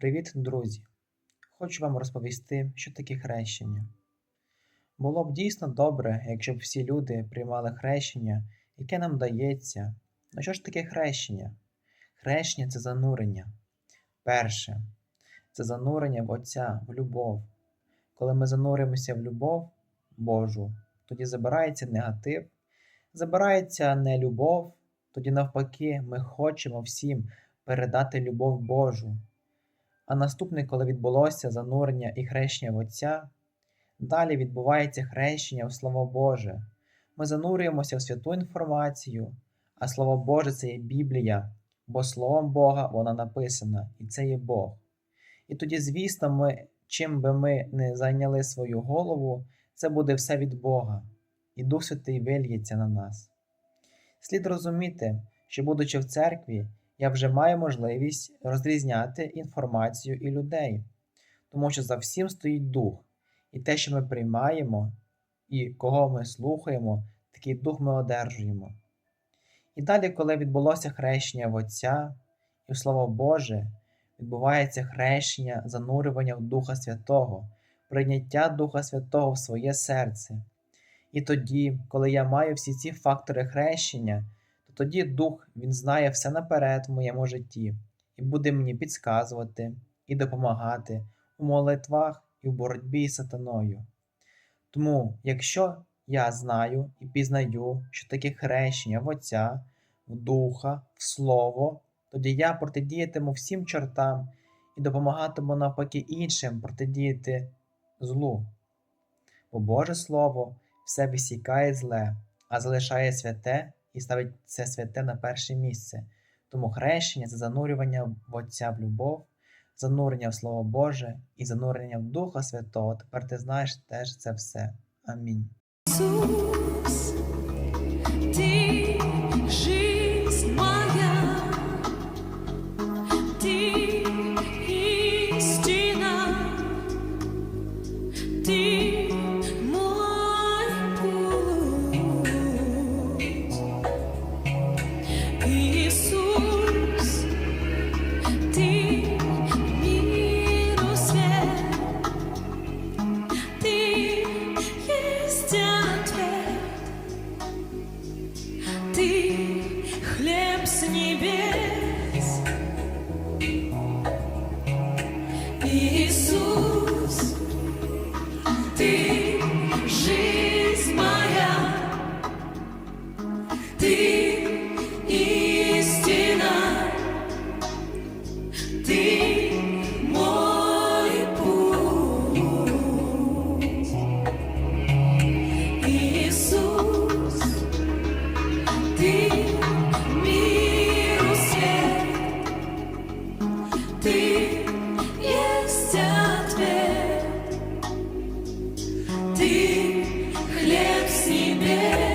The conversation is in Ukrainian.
Привіт, друзі! Хочу вам розповісти, що таке хрещення. Було б дійсно добре, якщо б всі люди приймали хрещення, яке нам дається. Ну що ж таке хрещення? Хрещення це занурення. Перше, це занурення в Отця, в любов. Коли ми зануримося в любов Божу, тоді забирається негатив, забирається нелюбов, тоді навпаки, ми хочемо всім передати любов Божу. А наступне, коли відбулося занурення і хрещення в Отця, далі відбувається хрещення в Слово Боже. Ми занурюємося в святу інформацію, а Слово Боже це є Біблія, бо Словом Бога вона написана, і це є Бог. І тоді, звісно, ми, чим би ми не зайняли свою голову, це буде все від Бога, і Дух Святий вильється на нас. Слід розуміти, що, будучи в церкві, я вже маю можливість розрізняти інформацію і людей, тому що за всім стоїть дух, і те, що ми приймаємо, і кого ми слухаємо, такий дух ми одержуємо. І далі, коли відбулося хрещення в Отця і в Слово Боже, відбувається хрещення, занурювання в Духа Святого, прийняття Духа Святого в своє серце. І тоді, коли я маю всі ці фактори хрещення, тоді Дух Він знає все наперед в моєму житті і буде мені підказувати і допомагати у молитвах і в боротьбі з сатаною. Тому, якщо я знаю і пізнаю, що таке хрещення в Отця, в Духа, в Слово, тоді я протидіятиму всім чортам і допомагатиму навпаки іншим протидіяти злу. Бо Боже Слово все висікає зле, а залишає святе і ставить це святе на перше місце. Тому хрещення це занурювання в Отця в любов, занурення в Слово Боже і занурення в Духа Святого. Тепер ти знаєш теж це все. Амінь. С небес. Иисус, Ты жизнь моя, Ты Ты хлеб с небес.